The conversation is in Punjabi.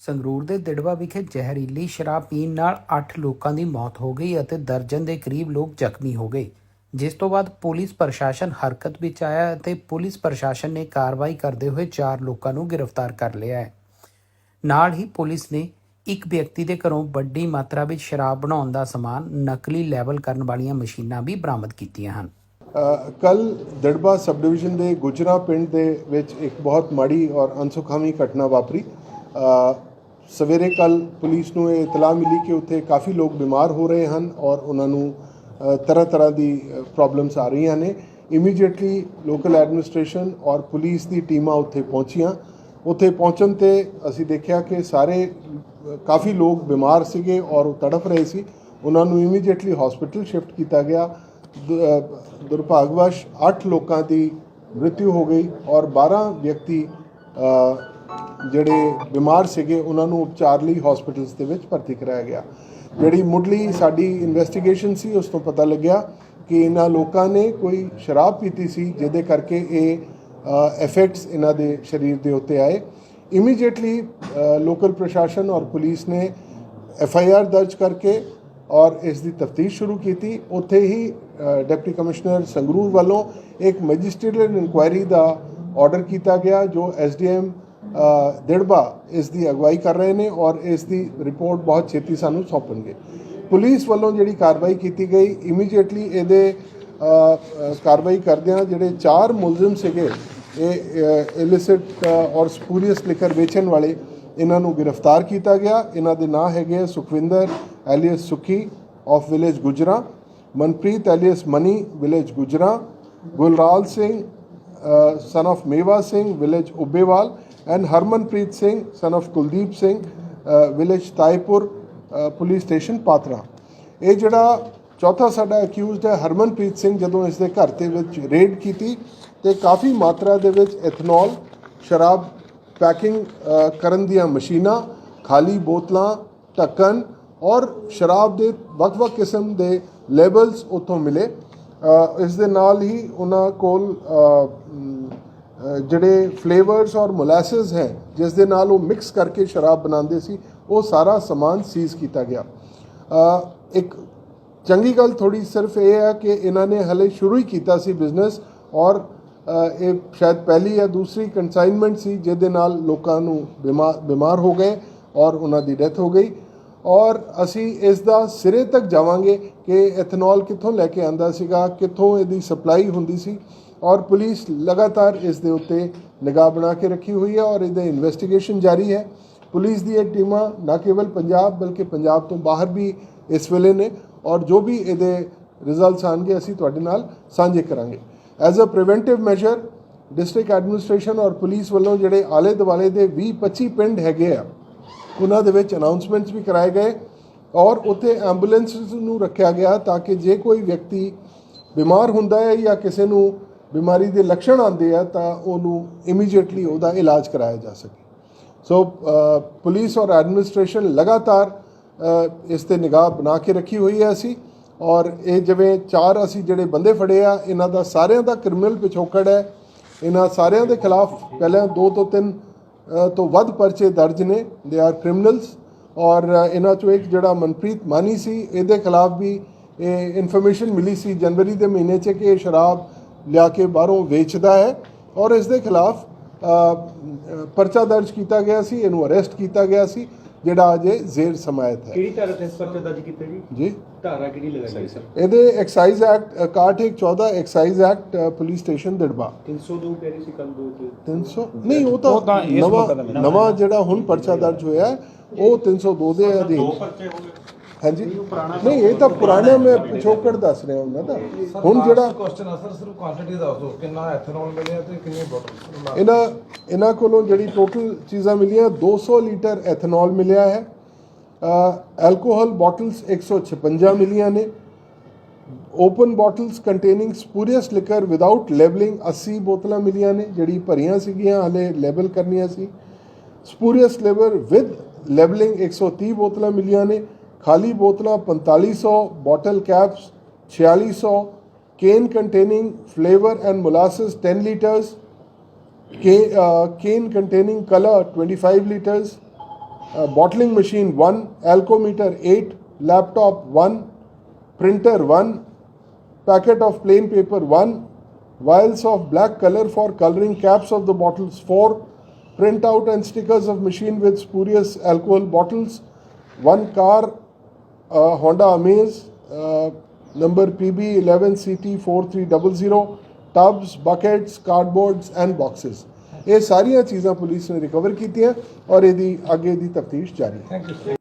ਸੰਗਰੂਰ ਦੇ ਦਿੜਵਾ ਵਿਖੇ ਜ਼ਹਿਰੀਲੀ ਸ਼ਰਾਬ ਪੀਣ ਨਾਲ 8 ਲੋਕਾਂ ਦੀ ਮੌਤ ਹੋ ਗਈ ਅਤੇ ਦਰਜਨ ਦੇ ਕਰੀਬ ਲੋਕ ਜ਼ਖਮੀ ਹੋ ਗਏ। ਜਿਸ ਤੋਂ ਬਾਅਦ ਪੁਲਿਸ ਪ੍ਰਸ਼ਾਸਨ ਹਰਕਤ ਵਿੱਚ ਆਇਆ ਅਤੇ ਪੁਲਿਸ ਪ੍ਰਸ਼ਾਸਨ ਨੇ ਕਾਰਵਾਈ ਕਰਦੇ ਹੋਏ 4 ਲੋਕਾਂ ਨੂੰ ਗ੍ਰਿਫਤਾਰ ਕਰ ਲਿਆ ਹੈ। ਨਾਲ ਹੀ ਪੁਲਿਸ ਨੇ ਇੱਕ ਵਿਅਕਤੀ ਦੇ ਘਰੋਂ ਵੱਡੀ ਮਾਤਰਾ ਵਿੱਚ ਸ਼ਰਾਬ ਬਣਾਉਣ ਦਾ ਸਮਾਨ ਨਕਲੀ ਲੈਵਲ ਕਰਨ ਵਾਲੀਆਂ ਮਸ਼ੀਨਾਂ ਵੀ ਬਰਾਮਦ ਕੀਤੀਆਂ ਹਨ। ਕੱਲ ਦੜਬਾ ਸਬ ਡਿਵੀਜ਼ਨ ਦੇ ਗੁਜਰਾ ਪਿੰਡ ਦੇ ਵਿੱਚ ਇੱਕ ਬਹੁਤ ਮਾੜੀ ਔਰ ਅਨਸੁਖਾਵੀ ਘਟਨਾ ਵਾਪਰੀ। ਸਵੇਰੇ ਕੱਲ ਪੁਲਿਸ ਨੂੰ ਇਹ ਇਤਲਾਹ ਮਿਲੀ ਕਿ ਉੱਥੇ ਕਾਫੀ ਲੋਕ ਬਿਮਾਰ ਹੋ ਰਹੇ ਹਨ ਔਰ ਉਹਨਾਂ ਨੂੰ ਤਰ੍ਹਾਂ ਤਰ੍ਹਾਂ ਦੀ ਪ੍ਰੋਬਲਮਸ ਆ ਰਹੀਆਂ ਨੇ। ਇਮੀਡੀਏਟਲੀ ਲੋਕਲ ਐਡਮਿਨਿਸਟ੍ਰੇਸ਼ਨ ਔਰ ਪੁਲਿਸ ਦੀ ਟੀਮਾਂ ਉੱਥੇ ਪਹੁੰਚੀਆਂ। ਉੱਥੇ ਪਹੁੰਚਣ ਤੇ ਅਸੀਂ ਦੇਖਿਆ ਕਿ ਸਾਰੇ ਕਾਫੀ ਲੋਕ ਬਿਮਾਰ ਸੀਗੇ ਔਰ ਉਹ ਤੜਫ ਰਹੇ ਸੀ। ਉਹਨਾਂ ਨੂੰ ਇਮੀਡੀਏਟਲੀ ਹਸਪੀਟਲ ਸ਼ਿਫਟ ਕੀਤਾ ਗਿਆ। ਦੁਰਭਾਗਵਸ਼ 8 ਲੋਕਾਂ ਦੀ ਮ੍ਰਿਤਿੂ ਹੋ ਗਈ ਔਰ 12 ਵਿਅਕਤੀ ਜਿਹੜੇ ਬਿਮਾਰ ਸੀਗੇ, ਉਹਨਾਂ ਨੂੰ ਉਪਚਾਰ ਲਈ ਹਸਪੀਟਲਸ ਦੇ ਵਿੱਚ ਭਰਤੀ ਕਰਾਇਆ ਗਿਆ। ਜਿਹੜੀ ਮੁੱਢਲੀ ਸਾਡੀ ਇਨਵੈਸਟੀਗੇਸ਼ਨ ਸੀ, ਉਸ ਤੋਂ ਪਤਾ ਲੱਗਿਆ ਕਿ ਇਹਨਾਂ ਲੋਕਾਂ ਨੇ ਕੋਈ ਸ਼ਰਾਬ ਪੀਤੀ ਸੀ, ਜਿਹਦੇ ਕਰਕੇ ਇਹ ਇਫੈਕਟਸ ਇਹਨਾਂ ਦੇ ਸਰੀਰ ਦੇ ਉੱਤੇ ਆਏ। ਇਮੀਡੀਏਟਲੀ ਲੋਕਲ ਪ੍ਰਸ਼ਾਸਨ ਔਰ ਪੁਲਿਸ ਨੇ ਐਫ ਆਈ ਆਰ ਦਰਜ ਕਰਕੇ ਔਰ ਇਸ ਦੀ ਤਫਤੀਸ਼ ਸ਼ੁਰੂ ਕੀਤੀ। ਉੱਥੇ ਹੀ ਡਿਪਟੀ ਕਮਿਸ਼ਨਰ ਸੰਗਰੂਰ ਵੱਲੋਂ ਇੱਕ ਮੈਜਿਸਟਰੀਅਲ ਇਨਕੁਆਇਰੀ ਦਾ ਆਰਡਰ ਕੀਤਾ ਗਿਆ, ਜੋ ਐਸ ਡੀ ਐਮ ਦਿੜਬਾ ਇਸ ਦੀ ਅਗਵਾਈ ਕਰ ਰਹੇ ਨੇ ਔਰ ਇਸ ਦੀ ਰਿਪੋਰਟ ਬਹੁਤ ਛੇਤੀ ਸਾਨੂੰ ਸੌਂਪਣਗੇ। ਪੁਲਿਸ ਵੱਲੋਂ ਜਿਹੜੀ ਕਾਰਵਾਈ ਕੀਤੀ ਗਈ ਇਮੀਡੀਏਟਲੀ ਇਹਦੇ ਕਾਰਵਾਈ ਕਰਦਿਆਂ ਜਿਹੜੇ ਚਾਰ ਮੁਲਜ਼ਮ ਸੀਗੇ, ਇਹ ਇਲਿਸਿਟ ਔਰ ਸਪੂਰੀਅਸ ਲਿਕਰ ਵੇਚਣ ਵਾਲੇ, ਇਹਨਾਂ ਨੂੰ ਗ੍ਰਿਫਤਾਰ ਕੀਤਾ ਗਿਆ। ਇਹਨਾਂ ਦੇ ਨਾਂ ਹੈਗੇ Sukhwinder alias Sukhi of village Gujra, Manpreet alias Mani village Gujra Gulral Singh son of Mewa Singh village Ubbewal and Harmanpreet Singh son of Kuldeep Singh village Taipur police station Patran ਇਹ ਜਿਹੜਾ ਚੌਥਾ ਸਾਡਾ ਅਕਿਊਜ਼ਡ ਹੈ ਹਰਮਨਪ੍ਰੀਤ ਸਿੰਘ ਜਦੋਂ ਇਸ ਦੇ ਘਰ ਦੇ ਵਿੱਚ ਰੇਡ ਕੀਤੀ ਤੇ ਕਾਫੀ ਮਾਤਰਾ ਦੇ ਵਿੱਚ ਐਥਨੋਲ ਸ਼ਰਾਬ ਪੈਕਿੰਗ uh, ਕਰਨ ਦੀਆਂ ਮਸ਼ੀਨਾਂ, ਖਾਲੀ ਬੋਤਲਾਂ, ਢੱਕਣ ਔਰ ਸ਼ਰਾਬ ਦੇ ਵੱਖ-ਵੱਖ ਕਿਸਮ ਦੇ ਲੇਬਲਸ ਉੱਥੋਂ ਮਿਲੇ। ਇਸ ਦੇ ਨਾਲ ਹੀ ਉਹਨਾਂ ਕੋਲ ਜਿਹੜੇ ਫਲੇਵਰਸ ਔਰ ਮੋਲੈਸਸ ਹੈ, ਜਿਸ ਦੇ ਨਾਲ ਉਹ ਮਿਕਸ ਕਰਕੇ ਸ਼ਰਾਬ ਬਣਾਉਂਦੇ ਸੀ, ਉਹ ਸਾਰਾ ਸਮਾਨ ਸੀਜ਼ ਕੀਤਾ ਗਿਆ। ਇੱਕ ਚੰਗੀ ਗੱਲ ਥੋੜੀ ਸਿਰਫ ਇਹ ਹੈ ਕਿ ਇਹਨਾਂ ਨੇ ਹਲੇ ਸ਼ੁਰੂ ਹੀ ਕੀਤਾ ਸੀ ਬਿਜ਼ਨਸ ਔਰ ਇਹ ਸ਼ਾਇਦ ਪਹਿਲੀ ਜਾਂ ਦੂਸਰੀ ਕੰਸਾਈਨਮੈਂਟ ਸੀ, ਜਿਹਦੇ ਨਾਲ ਲੋਕਾਂ ਨੂੰ ਬਿਮਾਰ ਬਿਮਾਰ ਹੋ ਗਏ ਔਰ ਉਹਨਾਂ ਦੀ ਡੈਥ ਹੋ ਗਈ। ਔਰ ਅਸੀਂ ਇਸ ਦਾ ਸਿਰੇ ਤੱਕ ਜਾਵਾਂਗੇ ਕਿ ਐਥਨੋਲ ਕਿੱਥੋਂ ਲੈ ਕੇ ਆਂਦਾ ਸੀਗਾ, ਕਿੱਥੋਂ ਇਹਦੀ ਸਪਲਾਈ ਹੁੰਦੀ ਸੀ। ਔਰ ਪੁਲਿਸ ਲਗਾਤਾਰ ਇਸ ਦੇ ਉੱਤੇ ਨਿਗਾਹ ਬਣਾ ਕੇ ਰੱਖੀ ਹੋਈ ਹੈ ਔਰ ਇਹਦੇ ਇਨਵੈਸਟੀਗੇਸ਼ਨ ਜਾਰੀ ਹੈ। ਪੁਲਿਸ ਦੀ ਇਹ ਟੀਮਾਂ ਨਾ ਕੇਵਲ ਪੰਜਾਬ ਬਲਕਿ ਪੰਜਾਬ ਤੋਂ ਬਾਹਰ ਵੀ ਇਸ ਵੇਲੇ ਨੇ ਔਰ ਜੋ ਵੀ ਇਹਦੇ ਰਿਜ਼ਲਟਸ ਆਣਗੇ ਅਸੀਂ ਤੁਹਾਡੇ ਨਾਲ ਸਾਂਝੇ ਕਰਾਂਗੇ। As a preventive measure district administration ਔਰ ਪੁਲਿਸ ਵੱਲੋਂ ਜਿਹੜੇ ਆਲੇ ਦੁਆਲੇ ਦੇ 20 25 ਪਿੰਡ ਹੈਗੇ ਆ, ਉਹਨਾਂ ਦੇ ਵਿੱਚ ਅਨਾਉਂਸਮੈਂਟਸ ਵੀ ਕਰਾਏ ਗਏ ਔਰ ਉੱਥੇ ਐਂਬੂਲੈਂਸਸ ਨੂੰ ਰੱਖਿਆ ਗਿਆ ਤਾਂ ਕਿ ਜੇ ਕੋਈ ਵਿਅਕਤੀ ਬਿਮਾਰ ਹੁੰਦਾ ਹੈ ਜਾਂ ਕਿਸੇ ਨੂੰ ਬਿਮਾਰੀ ਦੇ ਲੱਛਣ ਆਉਂਦੇ ਆ ਤਾਂ ਉਹਨੂੰ ਇਮੀਡੀਏਟਲੀ ਉਹਦਾ ਇਲਾਜ ਕਰਾਇਆ ਜਾ ਸਕੇ। ਸੋ ਪੁਲਿਸ ਔਰ ਐਡਮਿਨਿਸਟ੍ਰੇਸ਼ਨ ਲਗਾਤਾਰ ਇਸ ਤੇ ਨਿਗਾਹ ਬਣਾ ਕੇ ਰੱਖੀ ਹੋਈ ਹੈ ਅਸੀਂ ਔਰ ਇਹ ਜਿਵੇਂ ਚਾਰ ਅਸੀਂ ਜਿਹੜੇ ਬੰਦੇ ਫੜੇ ਆ, ਇਹਨਾਂ ਦਾ ਸਾਰਿਆਂ ਦਾ ਕ੍ਰਿਮੀਨਲ ਪਿਛੋਕੜ ਹੈ। ਇਹਨਾਂ ਸਾਰਿਆਂ ਦੇ ਖਿਲਾਫ ਪਹਿਲਾਂ ਦੋ ਤੋਂ ਤਿੰਨ ਤੋਂ ਵੱਧ ਪਰਚੇ ਦਰਜ ਨੇ। ਦੇ ਆਰ ਕ੍ਰਿਮੀਨਲਸ ਔਰ ਇਹਨਾਂ ਚੋਂ ਇੱਕ ਜਿਹੜਾ ਮਨਪ੍ਰੀਤ ਮਾਨੀ ਸੀ, ਇਹਦੇ ਖਿਲਾਫ ਵੀ ਇਹ ਇਨਫੋਰਮੇਸ਼ਨ ਮਿਲੀ ਸੀ ਜਨਵਰੀ ਦੇ ਮਹੀਨੇ 'ਚ ਕਿ ਇਹ ਸ਼ਰਾਬ ਲਿਆ ਕੇ ਬਾਹਰੋਂ ਵੇਚਦਾ ਹੈ ਔਰ ਇਸ ਦੇ ਖਿਲਾਫ ਪਰਚਾ ਦਰਜ ਕੀਤਾ ਗਿਆ ਸੀ ਇਹਨੂੰ ਅਰੈਸਟ ਕੀਤਾ ਗਿਆ ਸੀ ਜਿਹੜਾ ਅਜੇ ਜ਼ੇਰ ਸਮਾਇਤ ਹੈ। ਕਿਹੜੀ ਧਾਰਾ ਤੇ ਇਸ ਪਰਚਾ ਦਰਜ ਕੀਤਾ ਜੀ? ਜੀ। ਧਾਰਾ ਕਿਹੜੀ ਲਗਾਈ ਸਰ? ਇਹਦੇ excise act 6114 excise act police station Dirba. 302 ਕਹਿ ਰਹੀ ਸੀ ਕੱਲ ਦੋ ਤੇ 300 ਨਹੀਂ ਉਹ ਤਾਂ ਨਵਾਂ ਨਵਾਂ ਜਿਹੜਾ ਹੁਣ ਪਰਚਾ ਦਰਜ ਹੋਇਆ ਹੈ, ਉਹ 302 ਦੇ ਅਧੀਨ। ਹਾਂਜੀ। ਨਹੀਂ ਇਹ ਤਾਂ ਪੁਰਾਣਾ ਮੈਂ ਪਿਛੋਕੜ ਦੱਸ ਰਿਹਾ ਉਹਨਾਂ ਦਾ ਹੁਣ ਜਿਹੜਾ ਕੁਐਸਚਨ ਆ ਸਰ ਸਿਰਫ ਕੁਆਂਟੀਟੀ ਦੱਸ ਦਿਓ ਕਿੰਨਾ ਐਥਨੋਲ ਮਿਲਿਆ ਤੇ ਕਿੰਨੀ ਬੋਟਲ ਇਹਨਾਂ ਇਹਨਾਂ ਕੋਲੋਂ ਜਿਹੜੀ ਟੋਟਲ ਚੀਜ਼ਾਂ ਮਿਲੀਆਂ 200 ਲੀਟਰ ਐਥਨੋਲ ਮਿਲਿਆ ਹੈ। ਐਲਕੋਹਲ ਬੋਟਲਸ 156 ਮਿਲੀਆਂ ਨੇ। Open bottles containing spurious liquor without labelling 80 ਬੋਤਲਾਂ ਮਿਲੀਆਂ ਨੇ ਜਿਹੜੀ ਭਰੀਆਂ ਸੀਗੀਆਂ ਹਲੇ ਲੈਬਲ ਕਰਨੀਆਂ ਸੀ। ਸਪੂਰੀਅਸ ਲਿਵਰ ਵਿਦ ਲੈਬਲਿੰਗ 130 ਬੋਤਲਾਂ ਮਿਲੀਆਂ ਨੇ। खाली बोतलां पंताली bottle caps, caps cane containing flavor and molasses 10 liters, uh, cane containing color 25 liters, uh, bottling machine one, litres eight, machine one, alcometer printer 1, packet of plain paper 1, vials of black color for coloring caps of the bottles 4, printout and stickers of machine with spurious alcohol bottles, 1 car uh, Honda Amaze, uh, number PB11CT4300, tubs buckets cardboards and boxes ਇਹ ਸਾਰੀਆਂ ਚੀਜ਼ਾਂ ਪੁਲਿਸ ਨੇ ਰਿਕਵਰ ਕੀਤੀਆਂ ਔਰ ਇਹਦੀ ਅੱਗੇ ਦੀ ਤਫਤੀਸ਼ ਜਾਰੀ ਹੈ